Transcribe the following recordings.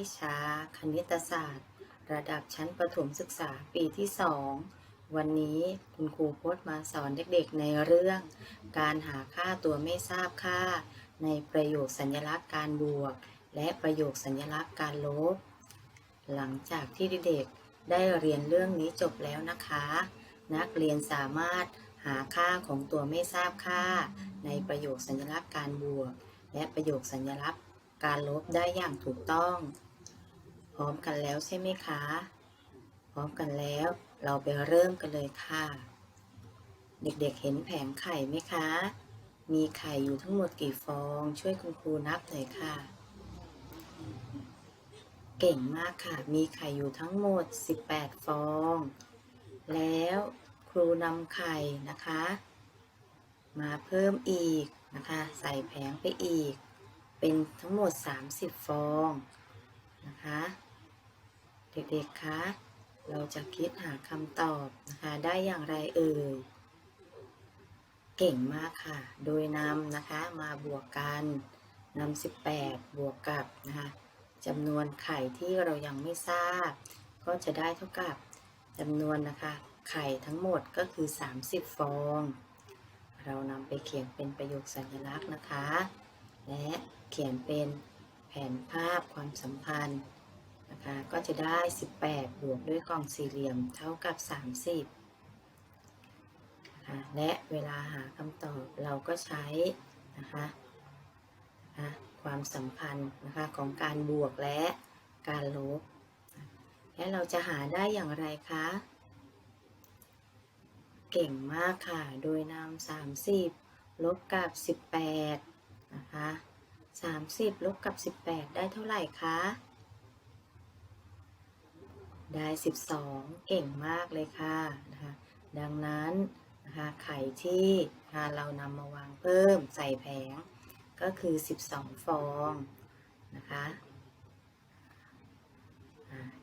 วิชา คณิตศาสตร์ ระดับชั้นประถมศึกษาปีที่2วันนี้คุณครูพจน์มาสอนเด็กๆในเรื่อง การหาค่าตัวไม่ทราบค่า ในประโยคสัญลักษณ์การบวก และประโยคสัญลักษณ์การลบ หลังจากที่เด็กๆได้เรียนเรื่องนี้จบแล้วนะคะ นักเรียนสามารถหาค่าของตัวไม่ทราบค่า ในประโยคสัญลักษณ์การบวก และประโยคสัญลักษณ์การลบได้อย่างถูกต้อง ร้อมกันแล้วใช่ไหมคะ พร้อมกันแล้ว เราไปเริ่มกันเลยค่ะ เด็กๆเห็นแผงไข่ไหมคะ มีไข่อยู่ทั้งหมดกี่ฟอง ช่วยคุณครูนับหน่อยค่ะ เก่งมากค่ะ มีไข่อยู่ทั้งหมด 18 ฟอง แล้วครูนำไข่นะคะ มาเพิ่มอีกนะคะ ใส่แผงไปอีก เป็นทั้งหมด 30 ฟองนะคะ เด็กๆ คะ เราจะคิดหาคำตอบนะคะ ได้อย่างไรเอ่ย เก่งมากค่ะ โดยนำนะคะมาบวกกันนำ18 บวกกับนะคะจำนวนไข่ที่เรายังไม่ทราบ ก็จะได้เท่ากับจำนวนนะคะ ไข่ทั้งหมดก็คือ 30 ฟอง เรานำไปเขียนเป็นประโยคสัญลักษณ์นะคะ และเขียนเป็นแผนภาพความสัมพันธ์ นะคะก็จะได้ 18 บวกด้วยกล่องสี่เหลี่ยมเท่ากับ 30นะคะและเวลาหาคำตอบเราก็ใช้นะคะนะคะความสัมพันธ์นะคะของการบวกและการลบ และเราจะหาได้อย่างไรคะ เก่งมากค่ะ โดยนำ30 ลบกับ 18นะคะ30 ลบกับ 18 ได้เท่าไหร่คะ ได้ 12 เก่งมากเลยค่ะนะคะดังนั้นนะคะไข่ที่เรานำมาวางเพิ่มใส่แผงก็คือ 12 ฟองนะคะ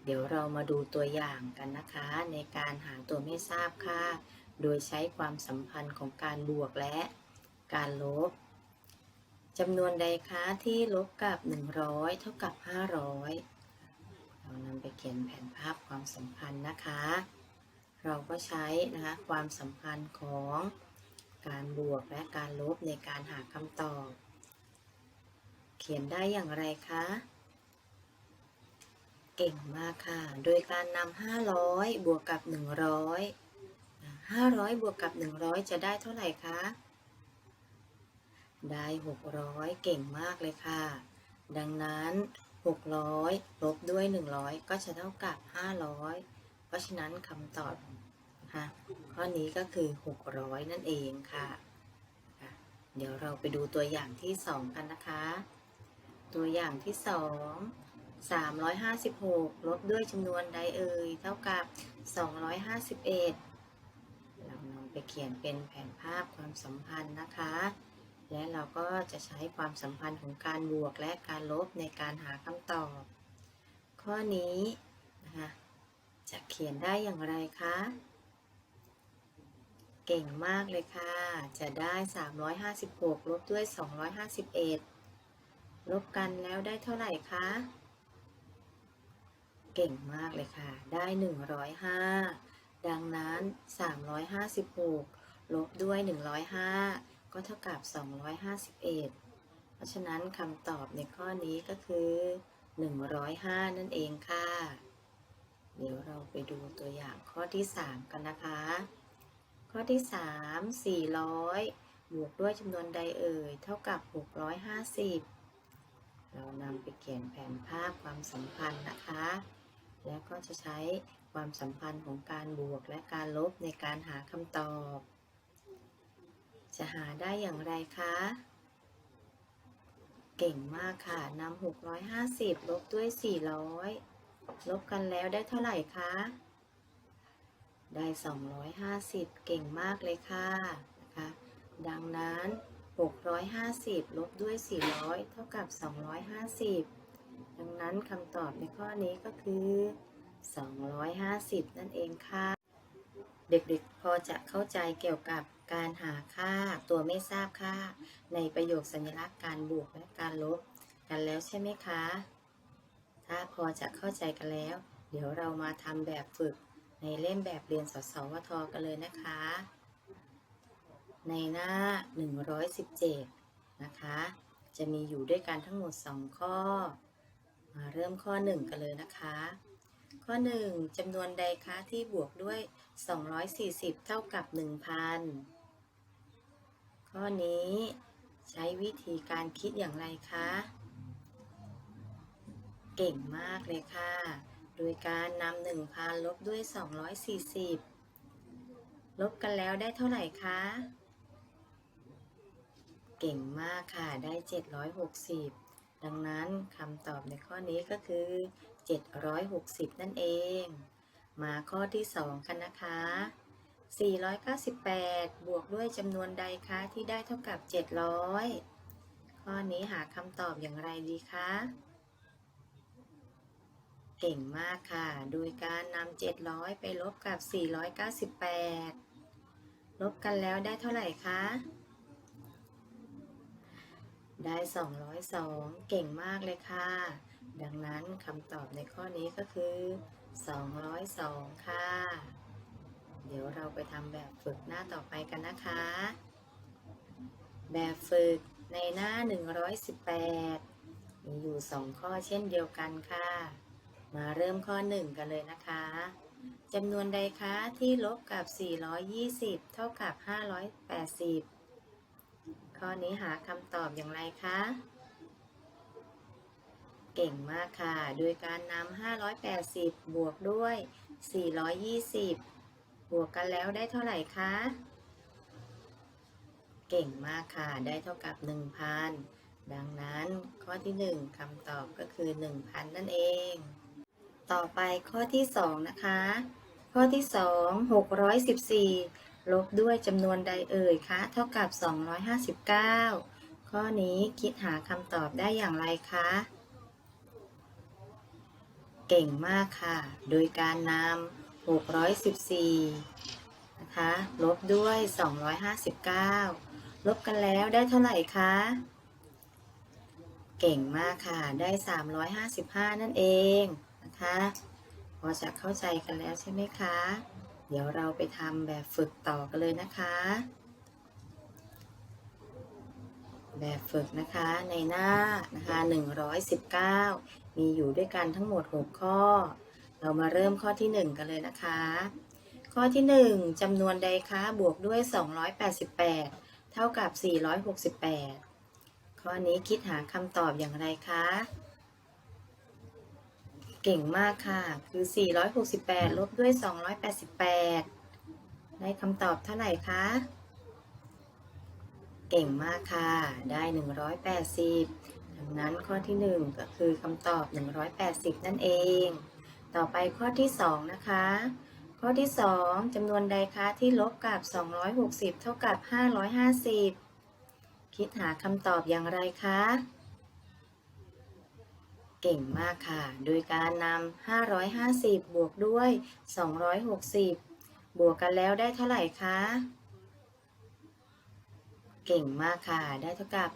เดี๋ยวเรามาดูตัวอย่างกันนะคะ ในการหาตัวไม่ทราบค่า โดยใช้ความสัมพันธ์ของการบวกและการลบจำนวนใดคะที่ลบกับ 100 เท่ากับ 500 นแผนภาพความสัมพันธ์นะคะ เราก็ใช้นะคะความสัมพันธ์ของการบวกและการลบในการหาคำตอบ เขียนได้อย่างไรคะ เก่งมากค่ะ โดยการนำ500 บวกกับ 100 500 บวกกับ 100 จะได้เท่าไหร่คะ ได้ 600 เก่งมากเลยค่ะ ดังนั้น 600ลบด้วย 100 ก็จะเท่ากับ 500 เพราะฉะนั้นคำตอบนะคะข้อนี้ก็คือ 600 นั่นเองค่ะค่ะเดี๋ยวเราไปดูตัวอย่างที่ 2 กันนะคะ ตัวอย่างที่ 2 356 ลบด้วยจำนวนใดเอ่ย เท่ากับ 251 เรานำไปเขียนเป็นแผนภาพความสัมพันธ์นะคะ และเราก็จะใช้ความสัมพันธ์ของการบวกและการลบในการหาคำตอบ ข้อนี้นะคะจะเขียนได้อย่างไรคะ เก่งมากเลยค่ะ จะได้ 356 ลบด้วย 251 ลบกันแล้วได้เท่าไหร่คะ เก่งมากเลยค่ะ ได้ 105 ดังนั้น 356 ลบด้วย 105 ก็เท่ากับ 251 เพราะฉะนั้นคำตอบในข้อนี้ก็คือ 105 นั่นเองค่ะ เดี๋ยวเราไปดูตัวอย่างข้อที่ 3 กันนะคะ ข้อที่ 3 400 บวกด้วยจำนวนใดเอ่ย เท่ากับ 650 เรานำไปเขียนแผนภาพความสัมพันธ์นะคะ แล้วก็จะใช้ความสัมพันธ์ของการบวกและการลบในการหาคำตอบ จะหาได้อย่างไรคะ เก่งมากค่ะนำ650 ลบด้วย 400 ลบกันแล้วได้เท่าไหร่คะ ได้ 250 เก่งมากเลยค่ะนะคะ ดังนั้น 650 ลบด้วย 400 เท่ากับ 250 ดังนั้นคำตอบในข้อนี้ก็คือ 250 นั่นเองค่ะ เด็กๆ พอจะเข้าใจเกี่ยวกับ การหาค่าตัวไม่ทราบค่า ในประโยคสัญลักษณ์การบวกและการลบกันแล้วใช่ไหมคะ ถ้าพอจะเข้าใจกันแล้ว เดี๋ยวเรามาทำแบบฝึกในเล่มแบบเรียนสสวทกันเลยนะคะ ในหน้า 117 นะคะ จะมีอยู่ด้วยกันทั้งหมด 2 ข้อ มาเริ่มข้อ 1 กันเลยนะคะ ข้อ 1จำนวนใดคะที่บวกด้วย 240 เท่ากับ 1,000 ข้อนี้ใช้วิธีการคิดอย่างไรคะ เก่งมากเลยค่ะ โดยการนำ1,000ลบด้วย 240 ลบกันแล้วได้เท่าไหร่คะ เก่งมากค่ะ ได้ 760 ดังนั้นคำตอบในข้อนี้ก็คือ 760 นั่นเอง มาข้อที่ 2 กันนะคะ 498 บวกด้วยจำนวนใดคะที่ได้เท่ากับ 700 ข้อนี้หาคำตอบอย่างไรดีคะ เก่งมากค่ะ โดยการนำ700 ไปลบกับ 498 ลบกันแล้วได้เท่าไหร่คะ ได้ 202 เก่งมากเลยค่ะ ดังนั้นคำตอบในข้อนี้ก็คือ 202 ค่ะ เดี๋ยวเราไปทำแบบฝึกหน้าต่อไปกันนะคะ แบบฝึกในหน้า 118 มีอยู่ 2 ข้อเช่นเดียวกันค่ะ มาเริ่มข้อ 1 กันเลยนะคะจำนวนใดคะที่ลบกับ 420 เท่ากับ 580 ข้อนี้หาคำตอบอย่างไรคะ เก่งมากค่ะ โดยการนำ580 บวกด้วย 420 บวกกันแล้วได้เท่าไหร่คะ เก่งมากค่ะ ได้เท่ากับ 1,000 ดังนั้นข้อที่ 1คำตอบก็คือ 1,000 นั่นเอง ต่อไปข้อที่ 2 นะคะ ข้อที่ 2 614 ลบด้วยจำนวนใดเอ่ยคะ เท่ากับ 259 ข้อนี้คิดหาคำตอบได้อย่างไรคะเก่งมากค่ะ โดยการนำ 614 นะคะ ลบด้วย 259 ลบกันแล้วได้เท่าไหร่คะ เก่งมากค่ะ ได้ 355 นั่นเองนะคะ พอจะเข้าใจกันแล้วใช่ไหมคะ เดี๋ยวเราไปทำแบบฝึกต่อกันเลยนะคะ แบบฝึกนะคะในหน้านะคะ 119 มีอยู่ด้วยกันทั้งหมด 6 ข้อ เรามาเริ่มข้อที่ 1 กันเลยนะคะ ข้อที่ 1จำนวนใดคะบวกด้วย 288 เท่ากับ 468 ข้อนี้คิดหาคำตอบอย่างไรคะ เก่งมากค่ะ คือ 468 ลบด้วย 288 ได้คำตอบเท่าไหร่คะ เก่งมากค่ะ ได้ 180 ดังนั้นข้อที่ 1 ก็คือคำตอบ 180 นั่นเอง ต่อไปข้อที่ 2 นะคะ ข้อที่ 2จำนวนใดคะที่ลบกับ 260 เท่ากับ 550 คิดหาคำตอบอย่างไรคะ เก่งมากค่ะ โดยการนำ550 บวกด้วย 260 บวกกันแล้วได้เท่าไหร่คะ เก่งมากค่ะ ได้เท่ากับ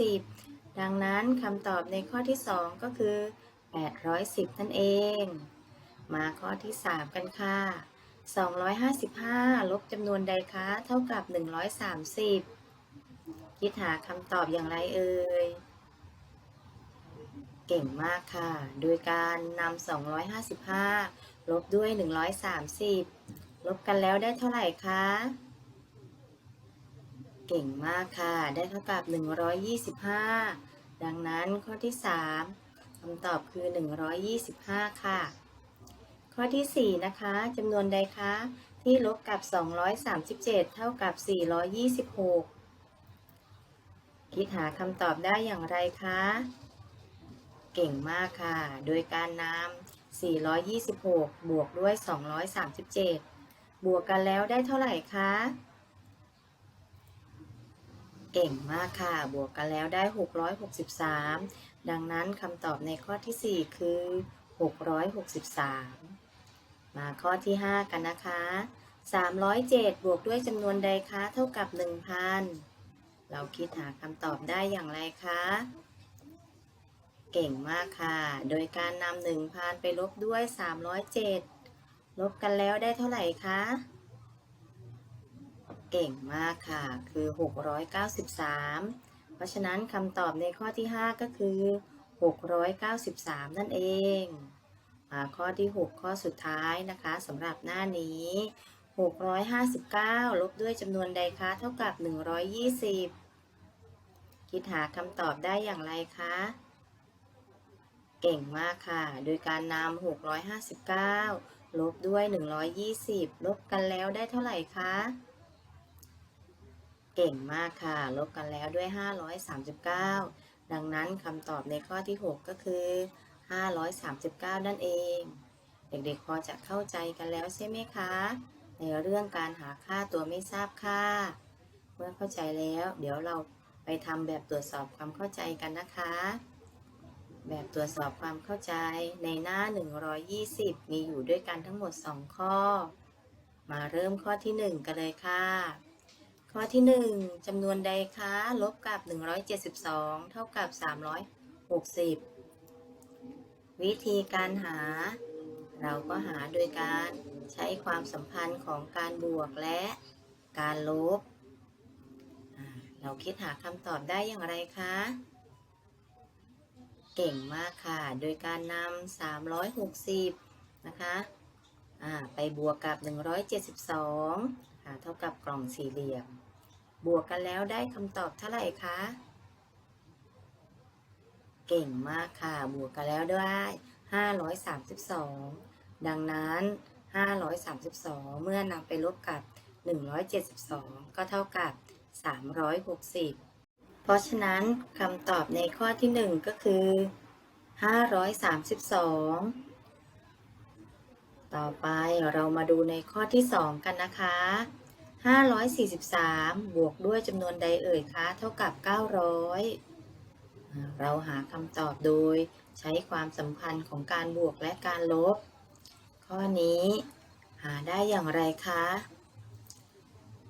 810 ดังนั้นคำตอบในข้อที่ 2 ก็คือ 810 นั่นเอง มาข้อที่ 3 กันค่ะ 255 ลบจำนวนใดคะเท่ากับ 130 คิดหาคำตอบอย่างไรเอ่ย เก่งมากค่ะ โดยการนำ255 ลบด้วย 130 ลบกันแล้วได้เท่าไหร่คะเก่งมากค่ะ ได้เท่ากับ 125 ดังนั้นข้อที่ 3 คำตอบคือ 125 ค่ะ ข้อที่ 4 นะคะจำนวนใดคะ ที่ลบกับ 237 เท่ากับ 426 คิดหาคำตอบได้อย่างไรคะ เก่งมากค่ะ โดยการนำ426 บวกด้วย 237 บวกกันแล้วได้เท่าไหร่คะ เก่งมากค่ะ บวกกันแล้วได้ 663 ดังนั้นคำตอบในข้อที่ 4 คือ 663 มาข้อที่ 5 กันนะคะ 307 บวกด้วยจำนวนใดคะเท่ากับ 1,000 เราคิดหาคำตอบได้อย่างไรคะ เก่งมากค่ะ โดยการนำ1,000 ไปลบด้วย 307 ลบกันแล้วได้เท่าไหร่คะ เก่งมากค่ะ คือ 693 เพราะฉะนั้นคำตอบในข้อที่ 5 ก็คือ 693 นั่นเองมาข้อที่ 6 ข้อสุดท้ายนะคะสำหรับหน้านี้ 659 ลบด้วยจำนวนใดคะ เท่ากับ 120 คิดหาคำตอบได้อย่างไรคะ เก่งมากค่ะ โดยการนำ659 ลบด้วย 120 ลบกันแล้วได้เท่าไหร่คะ เก่งมากค่ะ ลบกันแล้วด้วย 539 ดังนั้นคำตอบในข้อที่ 6 ก็คือ 539 นั่นเอง เด็กๆพอจะเข้าใจกันแล้วใช่ไหมคะ ในเรื่องการหาค่าตัวไม่ทราบค่า เมื่อเข้าใจแล้ว เดี๋ยวเราไปทำแบบตรวจสอบความเข้าใจกันนะคะ แบบตรวจสอบความเข้าใจในหน้า 120 มีอยู่ด้วยกันทั้งหมด 2 ข้อ มาเริ่มข้อที่ 1 กันเลยค่ะ ข้อที่ 1จำนวนใดคะลบกับ 172 เท่ากับ 360 วิธีการหา เราก็หาโดยการใช้ความสัมพันธ์ของการบวกและการลบ เราคิดหาคำตอบได้อย่างไรคะ เก่งมากค่ะ โดยการนำ360 นะคะไปบวกกับ 172ค่ะเท่ากับกล่องสี่เหลี่ยม บวกกันแล้วได้คำตอบเท่าไหร่คะ เก่งมากค่ะ บวกกันแล้วได้ 532 ดังนั้น 532 เมื่อนำไปลบกับ 172 ก็เท่ากับ 360 เพราะฉะนั้นคำตอบในข้อที่ 1 ก็คือ 532 ต่อไปเรามาดูในข้อที่ 2 กันนะคะ 543 บวกด้วยจำนวนใดเอ่ยคะ เท่ากับ 900 เราหาคำตอบโดยใช้ความสัมพันธ์ของการบวกและการลบ ข้อนี้หาได้อย่างไรคะ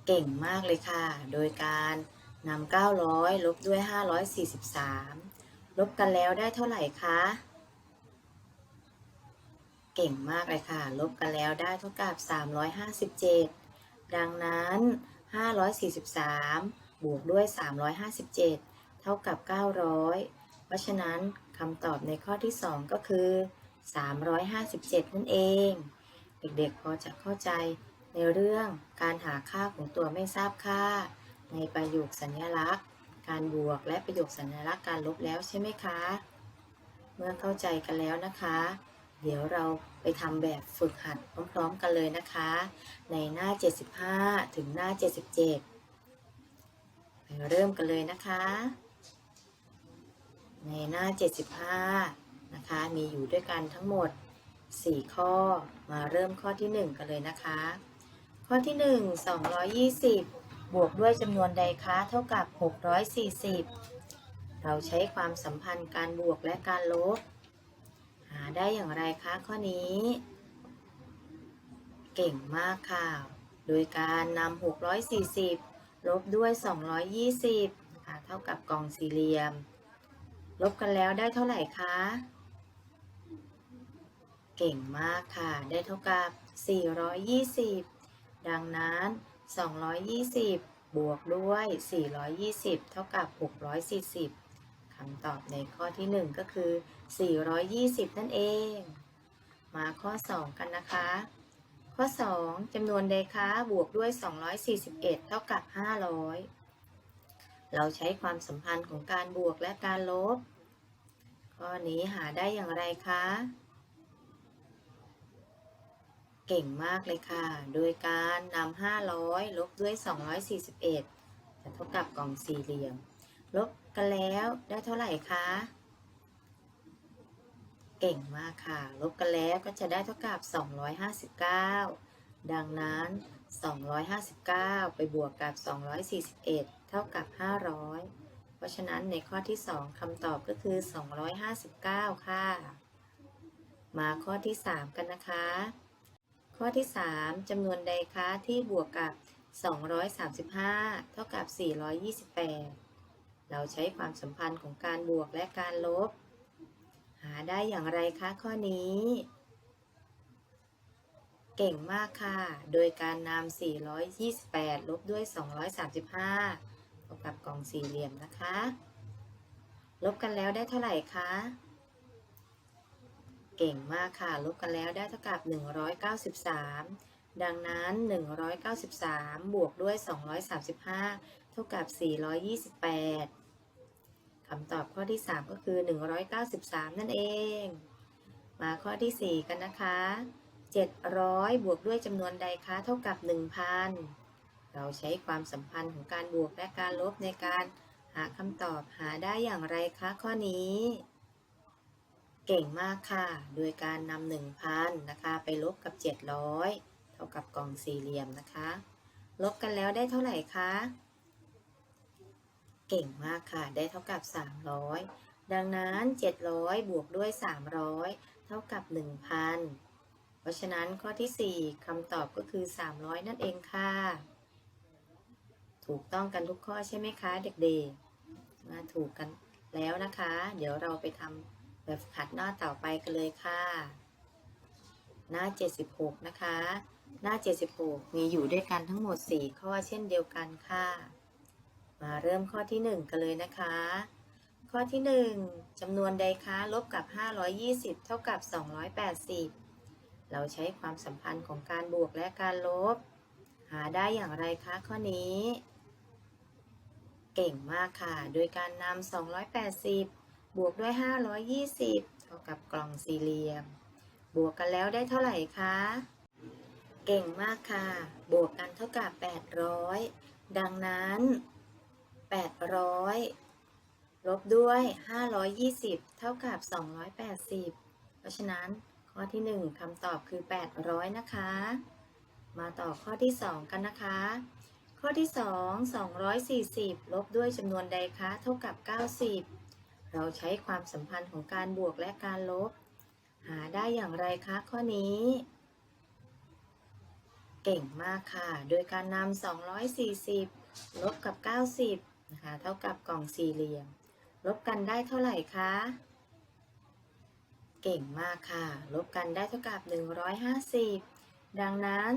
เก่งมากเลยค่ะ โดยการนำ900 ลบด้วย 543 ลบกันแล้วได้เท่าไหร่คะ เก่งมากเลยค่ะ ลบกันแล้วได้เท่ากับ 357 ดังนั้น 543 บวกด้วย 357 เท่ากับ 900 เพราะฉะนั้นคำตอบในข้อที่ 2 ก็คือ 357 นั่นเอง เด็กๆพอจะเข้าใจในเรื่องการหาค่าของตัวไม่ทราบค่า ในประโยคสัญลักษณ์ การบวกและประโยคสัญลักษณ์การลบแล้วใช่ไหมคะ เมื่อเข้าใจกันแล้วนะคะ เดี๋ยวเราไปทำแบบฝึกหัดพร้อมๆกันเลยนะคะ ในหน้า 75 ถึงหน้า 77 ไปเริ่มกันเลยนะคะ ในหน้า 75 นะคะ มีอยู่ด้วยกันทั้งหมด 4 ข้อ มาเริ่มข้อที่ 1 กันเลยนะคะ ข้อที่ 1 220บวกด้วยจำนวนใดคะเท่ากับ 640 เราใช้ความสัมพันธ์การบวกและการลบ หาได้อย่างไรคะข้อนี้ เก่งมากค่ะ โดยการนำ640 ลบด้วย 220นะคะเท่ากับกล่องสี่เหลี่ยม ลบกันแล้วได้เท่าไหร่คะ เก่งมากค่ะ ได้เท่ากับ 420 ดังนั้น 220 บวกด้วย 420 เท่ากับ 640 คำตอบในข้อที่ 1 ก็คือ 420 นั่นเอง มาข้อ 2 กันนะคะ ข้อ 2จำนวนใดคะบวกด้วย 241 เท่ากับ 500 เราใช้ความสัมพันธ์ของการบวกและการลบ ข้อนี้หาได้อย่างไรคะ เก่งมากเลยค่ะ โดยการนำ500 ลบด้วย 241จะเท่ากับกล่องสี่เหลี่ยม ลบกันแล้วได้เท่าไหร่คะ เก่งมากค่ะ ลบกันแล้วก็จะได้เท่ากับ 259 ดังนั้น 259 ไปบวกกับ 241 เท่ากับ 500 เพราะฉะนั้นในข้อที่ 2คำตอบก็คือ 259 ค่ะ มาข้อที่ 3 กันนะคะ ข้อที่ 3จำนวนใดคะที่บวกกับ 235 เท่ากับ 428 เราใช้ความสัมพันธ์ของการบวกและการลบ หาได้อย่างไรคะข้อนี้ เก่งมากค่ะ โดยการนำ 428 ลบด้วย 235เท่ากับกล่องสี่เหลี่ยมนะคะ ลบกันแล้วได้เท่าไหร่คะ เก่งมากค่ะ ลบกันแล้วได้เท่ากับ 193ดังนั้น 193 บวกด้วย 235 เท่ากับ 428 คำตอบข้อที่ 3 ก็คือ 193 นั่นเอง มาข้อที่ 4 กันนะคะ 700 บวกด้วยจำนวนใดคะเท่ากับ 1,000 เราใช้ความสัมพันธ์ของการบวกและการลบในการหาคำตอบหาได้อย่างไรคะข้อนี้ เก่งมากค่ะ โดยการนำ1,000นะคะ ไปลบกับ 700 เท่ากับกล่องสี่เหลี่ยมนะคะ ลบกันแล้วได้เท่าไหร่คะ เก่งมากค่ะ ได้เท่ากับ 300 ดังนั้น 700 บวกด้วย 300 เท่ากับ 1,000 เพราะฉะนั้นข้อที่ 4คำตอบก็คือ 300 นั่นเองค่ะ ถูกต้องกันทุกข้อใช่ไหมคะ เด็กๆ มาถูกกันแล้วนะคะ เดี๋ยวเราไปทำแบบฝึกหัดหน้าต่อไปกันเลยค่ะ หน้า 76 นะคะ หน้า 76 มีอยู่ด้วยกันทั้งหมด 4 ข้อเช่นเดียวกันค่ะ มาเริ่มข้อที่ 1 กันเลยนะคะ ข้อที่ 1จำนวนใดคะลบกับ 520 เท่ากับ 280 เราใช้ความสัมพันธ์ของการบวกและการลบ หาได้อย่างไรคะข้อนี้ เก่งมากค่ะ โดยการนำ280 บวกด้วย 520 เท่ากับกล่องสี่เหลี่ยม บวกกันแล้วได้เท่าไหร่คะเก่งมากค่ะ บวกกันเท่ากับ 800 ดังนั้น 800 ลบด้วย 520 เท่ากับ 280 เพราะฉะนั้นข้อที่ 1คำตอบคือ 800 นะคะ มาต่อข้อที่ 2 กันนะคะ ข้อที่ 2 240 ลบด้วยจำนวนใดคะเท่ากับ 90 เราใช้ความสัมพันธ์ของการบวกและการลบ หาได้อย่างไรคะข้อนี้เก่งมากค่ะ โดยการนำ 240 ลบกับ 90 นะคะ เท่ากับกล่องสี่เหลี่ยม ลบกันได้เท่าไหร่คะ เก่งมากค่ะ ลบกันได้เท่ากับ 150 ดังนั้น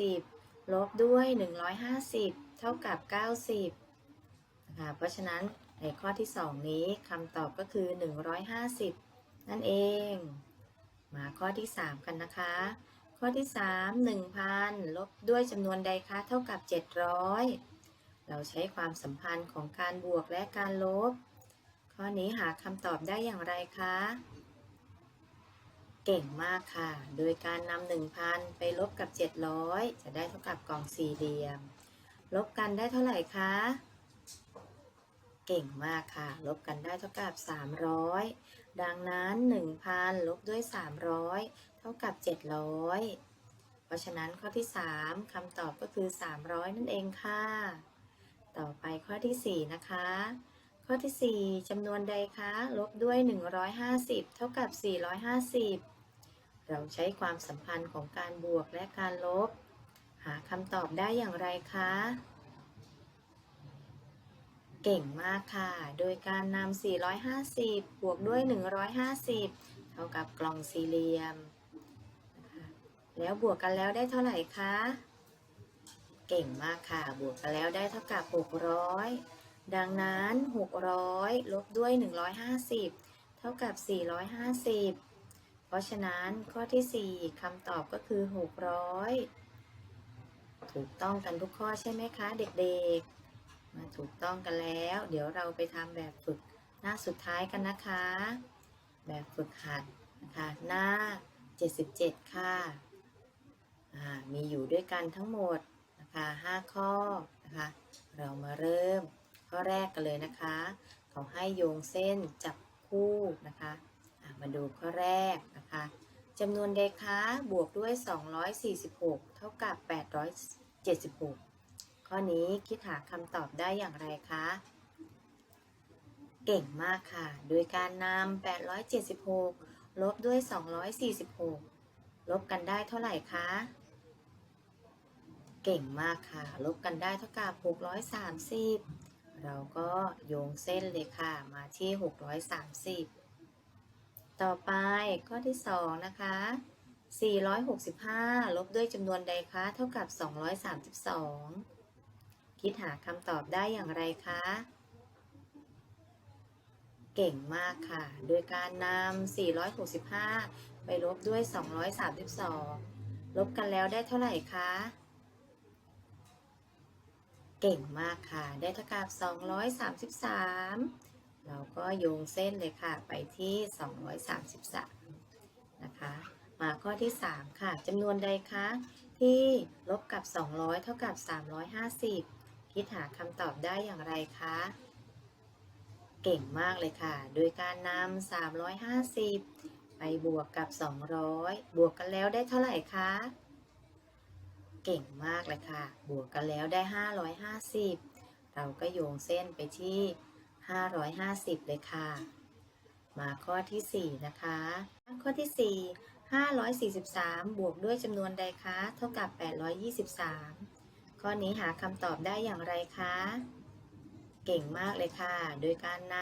240 ลบด้วย 150 เท่ากับ 90นะคะเพราะฉะนั้นในข้อที่ 2 นี้คำตอบก็คือ 150 นั่นเอง มาข้อที่ 3 กันนะคะ ข้อที่ 3 1,000 ลบด้วยจำนวนใดคะ เท่ากับ 700 เราใช้ความสัมพันธ์ของการบวกและการลบ ข้อนี้หาคำตอบได้อย่างไรคะ เก่งมากค่ะ โดยการนำ1,000 ไปลบกับ 700 จะได้เท่ากับกล่องสี่เหลี่ยม ลบกันได้เท่าไหร่คะ เก่งมากค่ะ ลบกันได้เท่ากับ 300 ดังนั้น 1,000 ลบด้วย 300 เท่ากับ 700 เพราะฉะนั้นข้อที่ 3คำตอบก็คือ 300 นั่นเองค่ะ ต่อไปข้อที่ 4 นะคะ ข้อที่ 4จำนวนใดคะ ลบด้วย 150 เท่ากับ 450 เราใช้ความสัมพันธ์ของการบวกและการลบ หาคำตอบได้อย่างไรคะ เก่งมากค่ะ โดยการนำ 450 บวกด้วย 150 เท่ากับกล่องสี่เหลี่ยม แล้วบวกกันแล้วได้เท่าไหร่คะ เก่งมากค่ะ บวกกันแล้วได้เท่ากับ 600 ดังนั้น 600 ลบด้วย 150 เท่ากับ 450 เพราะฉะนั้นข้อที่ 4คำตอบก็คือ 600 ถูกต้องกันทุกข้อใช่ไหมคะเด็กๆ มาถูกต้องกันแล้ว เดี๋ยวเราไปทำแบบฝึกหน้าสุดท้ายกันนะคะ แบบฝึกหัดนะคะ หน้า 77 ค่ะมีอยู่ด้วยกันทั้งหมด 5 ข้อนะคะ เรามาเริ่มข้อแรกกันเลยนะคะ เขาให้โยงเส้นจับคู่นะคะะมาดูข้อแรกนะคะจำนวนเดคะบวกด้วย 246 เท่ากับ 876 ข้อนี้คิดหาคำตอบได้อย่างไรคะ เก่งมากค่ะ โดยการนำ876 ลบด้วย 246 ลบกันได้เท่าไหร่คะ เก่งมากค่ะ ลบกันได้เท่ากับ 630 เราก็โยงเส้นเลยค่ะ มาที่ 630 ต่อไปข้อที่ 2 นะคะ 465 ลบด้วยจำนวนใดคะเท่ากับ 232 คิดหาคำตอบได้อย่างไรคะ เก่งมากค่ะ โดยการนำ 465 ไปลบด้วย 232 ลบกันแล้วได้เท่าไหร่คะ เก่งมากค่ะ ได้เท่ากับ 233 เราก็โยงเส้นเลยค่ะ ไปที่ 233 นะคะ มาข้อที่ 3 ค่ะจำนวนใดคะที่ลบกับ 200 เท่ากับ 350 คิดหาคำตอบได้อย่างไรคะ เก่งมากเลยค่ะ โดยการนำ350 ไปบวกกับ 200 บวกกันแล้วได้เท่าไหร่คะ เก่งมากเลยค่ะ บวกกันแล้วได้ 550 เราก็โยงเส้นไปที่ 550 เลยค่ะ มาข้อที่ 4 นะคะ ข้อที่ 4 543 บวกด้วยจำนวนใดคะเท่ากับ 823 ข้อนี้หาคำตอบได้อย่างไรคะ เก่งมากเลยค่ะ โดยการน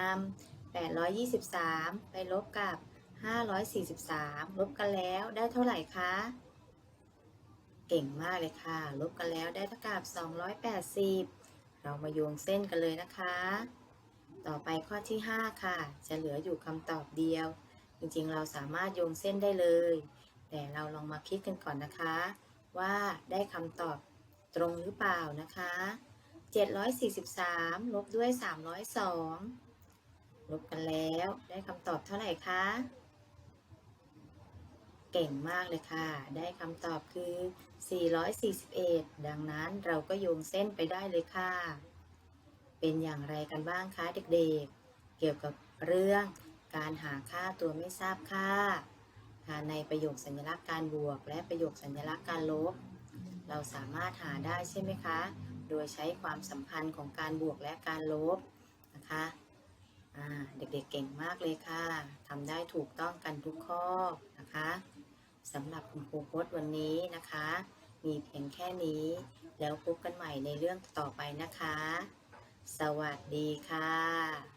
ำ823 ไปลบกับ 543 ลบกันแล้วได้เท่าไหร่คะ เก่งมากเลยค่ะ ลบกันแล้วได้เท่ากับ 280 เรามาโยงเส้นกันเลยนะคะ ต่อไปข้อที่ 5 ค่ะ จะเหลืออยู่คำตอบเดียว จริงๆ เราสามารถโยงเส้นได้เลย แต่เราลองมาคิดกันก่อนนะคะ ว่าได้คำตอบตรงหรือเปล่านะคะ 743 ลบด้วย 302 ลบกันแล้วได้คำตอบเท่าไหร่คะ เก่งมากเลยค่ะ ได้คำตอบคือ 441 ดังนั้นเราก็โยงเส้นไปได้เลยค่ะ เป็นอย่างไรกันบ้างคะเด็กๆ เกี่ยวกับเรื่องการหาค่าตัวไม่ทราบค่า ในประโยคสัญลักษณ์การบวก และประโยคสัญลักษณ์การลบ เราสามารถหาได้ใช่ไหมคะ โดยใช้ความสัมพันธ์ของการบวกและการลบนะคะเด็กๆเก่งมากเลยค่ะทำได้ถูกต้องกันทุกข้อนะคะ สำหรับคุณครูโพสต์วันนี้นะคะ มีเพียงแค่นี้ แล้วพบกันใหม่ในเรื่องต่อไปนะคะ สวัสดีค่ะ